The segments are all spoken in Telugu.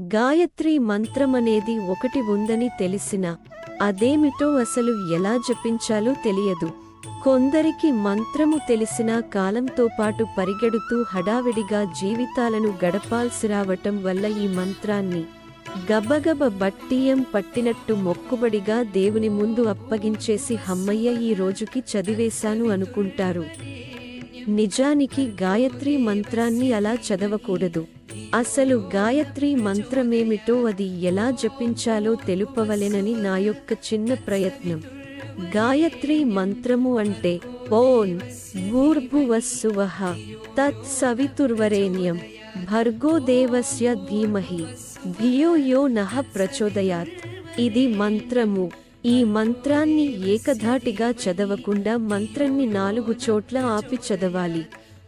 గాయత్రి మంత్రమనేది ఒకటి ఉందని తెలిసినా అదేమిటో అసలు ఎలా జపించాలో తెలియదు. కొందరికి మంత్రము తెలిసినా కాలంతో పాటు పరిగెడుతూ హడావిడిగా జీవితాలను గడపాల్సి రావటం వల్ల ఈ మంత్రాన్ని గబగబ బట్టియం పట్టినట్టు మొక్కుబడిగా దేవుని ముందు అప్పగించేసి హమ్మయ్య ఈ రోజుకి చదివేశాను అనుకుంటారు. నిజానికి గాయత్రి మంత్రాన్ని అలా చదవకూడదు. అసలు గాయత్రి మంత్రమేమిటో అది ఎలా జపించాలో తెలుపవలెనని నా యొక్క చిన్న ప్రయత్నం. గాయత్రి మంత్రము అంటే ఓం భూర్భువస్సువహ తత్ సవితుర్వరేణ్యం భర్గోదేవస్య ధీమహి ధియో యో నహ ప్రచోదయాత్. ఇది మంత్రము. ఈ మంత్రాన్ని ఏకధాటిగా చదవకుండా మంత్రాన్ని నాలుగు చోట్ల ఆపి చదవాలి.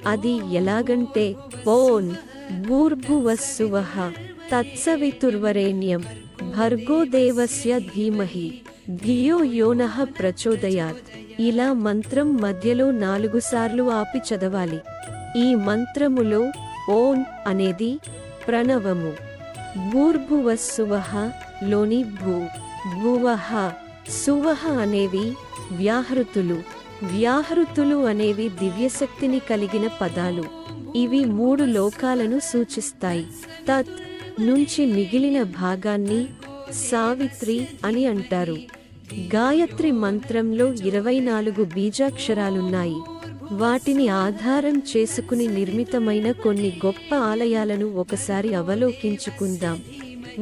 అది ఎలాగంటే ఓం భూర్భువస్సువహ తత్సవితుర్వరేణ్యం భర్గో దేవస్య ధీమహి ధియో యోనః ప్రచోదయాత్. ఇలా మంత్రం మధ్యలో నాలుగు సార్లు ఆపి చదవాలి. ఈ మంత్రములో ఓం అనేది ప్రణవము. భూర్భువస్సువహ లోని భూ భువః సువహ అనేవి వ్యాహృతులు. వ్యాహృతులు అనేవి దివ్యశక్తిని కలిగిన పదాలు. ఇవి మూడు లోకాలను సూచిస్తాయి. తత్ నుంచి మిగిలిన భాగాన్ని సావిత్రి అని అంటారు. గాయత్రి మంత్రంలో ఇరవై నాలుగు బీజాక్షరాలున్నాయి. వాటిని ఆధారం చేసుకుని నిర్మితమైన కొన్ని గొప్ప ఆలయాలను ఒకసారి అవలోకించుకుందాం.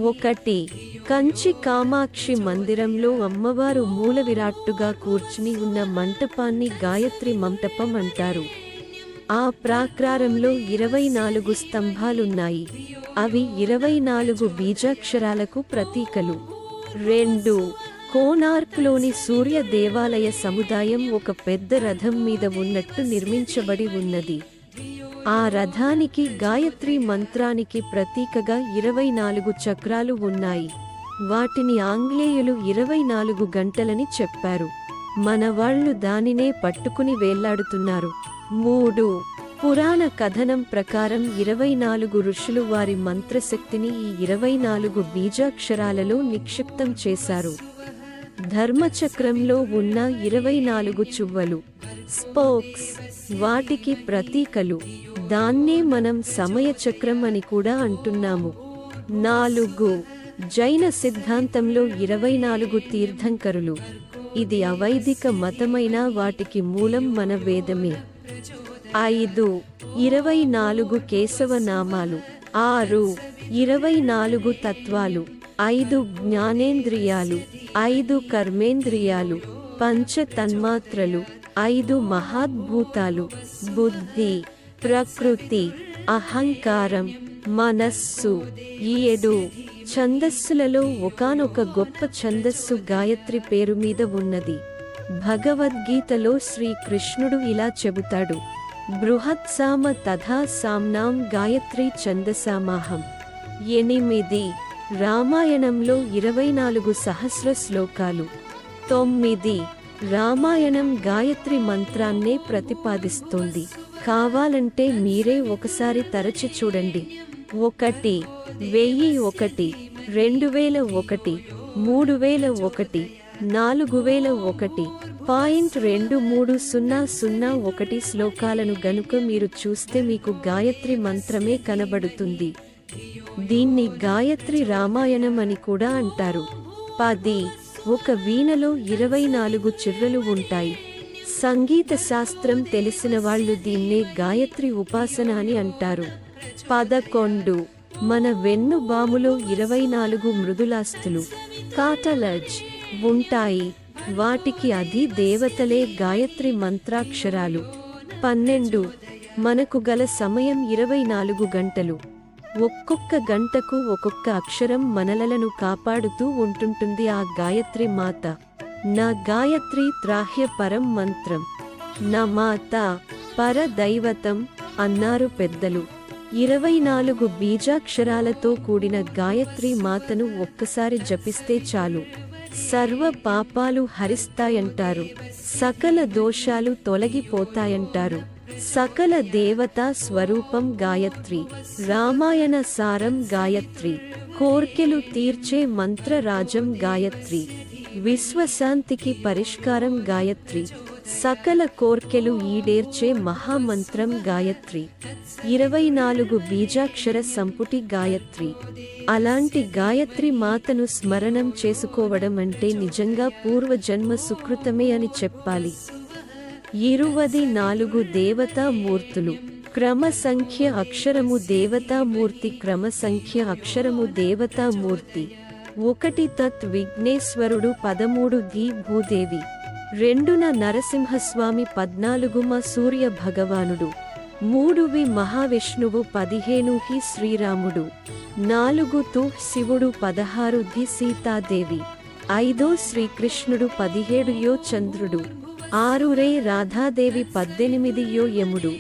ఒకటి కంచి కామాక్షి మందిరంలో అమ్మవారు మూల విరాట్టుగా కూర్చుని ఉన్న మంటపాన్ని గాయత్రి మంటపం అంటారు. ఆ ప్రాకారంలో ఇరవై నాలుగు స్తంభాలున్నాయి. అవి ఇరవై నాలుగు బీజాక్షరాలకు ప్రతీకలు. రెండు కోనార్క్లోని సూర్య దేవాలయ సముదాయం ఒక పెద్ద రథం మీద ఉన్నట్టు నిర్మించబడి ఉన్నది. ఆ రథానికి గాయత్రి మంత్రానికి ప్రతీకగా ఇరవై నాలుగు చక్రాలు ఉన్నాయి. వాటిని ఆంగ్లేయులు ఇరవై నాలుగు గంటలని చెప్పారు. మన వాళ్ళు దానినే పట్టుకుని వేళ్ళాడుతున్నారు. మూడు. పురాణ కథనం ప్రకారం ఇరవై నాలుగు ఋషులు వారి మంత్రశక్తిని ఈ ఇరవై నాలుగు బీజాక్షరాలలో నిక్షిప్తం చేశారు. ధర్మచక్రంలో ఉన్న ఇరవై నాలుగు చువ్వలు స్పోక్స్ వాటికి ప్రతీకలు దాన్నే మనం సమయచక్రం అని కూడా అంటున్నాము. నాలుగు. జైన సిద్ధాంతంలో ఇరవై నాలుగు తీర్థంకరులు. ఇది అవైదిక మతమైన వాటికి మూలం మన వేదమే. ఐదు ఇరవై నాలుగు కేశవ నామాలు. ఆరు ఇరవై నాలుగు తత్వాలు. ఐదు జ్ఞానేంద్రియాలు. ఐదు కర్మేంద్రియాలు. పంచ తన్మాత్రలు. ఐదు మహాద్భూతాలు. బుద్ధి ప్రకృతి అహంకారం. మనస్సు. ఏడు ఛందస్సులలో ఒకానొక గొప్ప ఛందస్సు గాయత్రి పేరు మీద ఉన్నది. భగవద్గీతలో శ్రీకృష్ణుడు ఇలా చెబుతాడు. బృహత్సామ తథా సామ్నాం గాయత్రి ఛందసామాహం. ఎనిమిది రామాయణంలో ఇరవై నాలుగు సహస్ర శ్లోకాలు. తొమ్మిది రామాయణం గాయత్రి మంత్రాన్నే ప్రతిపాదిస్తోంది. కావాలంటే మీరే ఒకసారి తరచి చూడండి. ఒకటి వెయ్యి ఒకటి రెండు వేల ఒకటి మూడు వేల ఒకటి నాలుగు వేల ఒకటి పాయింట్ రెండు మూడు సున్నా సున్నా ఒకటి శ్లోకాలను గనుక మీరు చూస్తే మీకు గాయత్రి మంత్రమే కనబడుతుంది. దీన్ని గాయత్రి రామాయణం అని కూడా అంటారు. పది ఒక వీణలో ఇరవై నాలుగు చిర్రలు ఉంటాయి. సంగీత శాస్త్రం తెలిసిన వాళ్ళు దీన్నే గాయత్రి ఉపాసన అని అంటారు. పదకొండు. మన వెన్ను బాములో ఇరవై నాలుగు మృదులాస్తులు కాటలజ్ ఉంటాయి. వాటికి అది దేవతలే గాయత్రి మంత్రాక్షరాలు. పన్నెండు. మనకు గల సమయం ఇరవై నాలుగు గంటలు. ఒక్కొక్క గంటకు ఒక్కొక్క అక్షరం మనలలను కాపాడుతూ ఉంటుంటుంది ఆ గాయత్రి మాత. నా గాయత్రి త్రాహ్య పరం మంత్రం. నా మాత పర దైవతం అన్నారు పెద్దలు. ఇరవై నాలుగు బీజాక్షరాలతో కూడిన గాయత్రి మాతను ఒక్కసారి జపిస్తే చాలు. సర్వ పాపాలు హరిస్తాయంటారు. సకల దోషాలు తొలగిపోతాయంటారు. సకల దేవతా స్వరూపం గాయత్రి రామాయణ సారం గాయత్రి కోర్కెలు తీర్చే మంత్రరాజం గాయత్రి విశ్వశాంతికి పరిష్కారం గాయత్రి సకల కోర్కెలు ఈడేర్చే మహామంత్రం గాయత్రి ఇరవై నాలుగు బీజాక్షర సంపుటి గాయత్రి. అలాంటి గాయత్రి మాతను స్మరణం చేసుకోవడం అంటే నిజంగా పూర్వజన్మ సుకృతమే అని చెప్పాలి. ఇరువది నాలుగు దేవతా మూర్తులు క్రమ సంఖ్య అక్షరము దేవతామూర్తి క్రమ సంఖ్య అక్షరము దేవతామూర్తి. ఒకటి తత్ విఘ్నేశ్వరుడు పదమూడు ది భూదేవి. రెండున నరసింహస్వామి పద్నాలుగుమ సూర్య భగవానుడు. మూడువి మహావిష్ణువు పదిహేను హి శ్రీరాముడు. నాలుగు తు శివుడు పదహారు ది సీతాదేవి. ఐదో శ్రీకృష్ణుడు పదిహేడు యో చంద్రుడు. ఆరురే రాధాదేవి పద్దెనిమిది యో యముడు.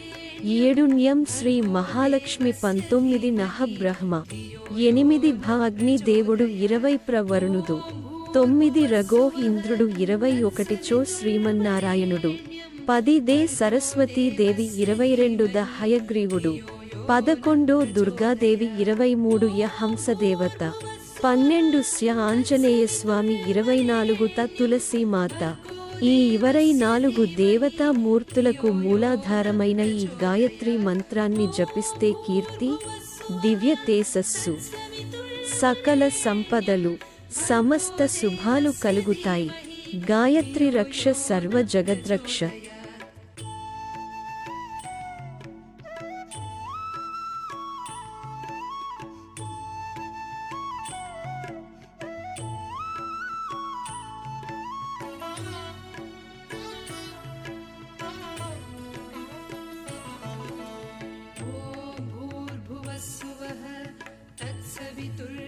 ఏడు న్యం శ్రీ మహాలక్ష్మి పంతొమ్మిది నహ బ్రహ్మ. ఎనిమిది భ అగ్ని దేవుడు ఇరవై ప్రవరుణుడు. తొమ్మిది రగో ఇంద్రుడు ఇరవై ఒకటి చో శ్రీమన్నారాయణుడు. పది దే సరస్వతీదేవి ఇరవై రెండు ద హయగ్రీవుడు. పదకొండో దుర్గాదేవి ఇరవై మూడు య హంసదేవత. పన్నెండు స్య ఆంజనేయ స్వామి ఇరవై నాలుగు త తులసీమాత. ఈ ఇవరై నాలుగు దేవతా మూర్తులకు మూలాధారమైన ఈ గాయత్రి మంత్రాన్ని జపిస్తే కీర్తి దివ్య తేజస్సు సకల సంపదలు సమస్త శుభాలు కలుగుతాయి. గాయత్రి రక్ష సర్వ జగద్రక్ష. be through.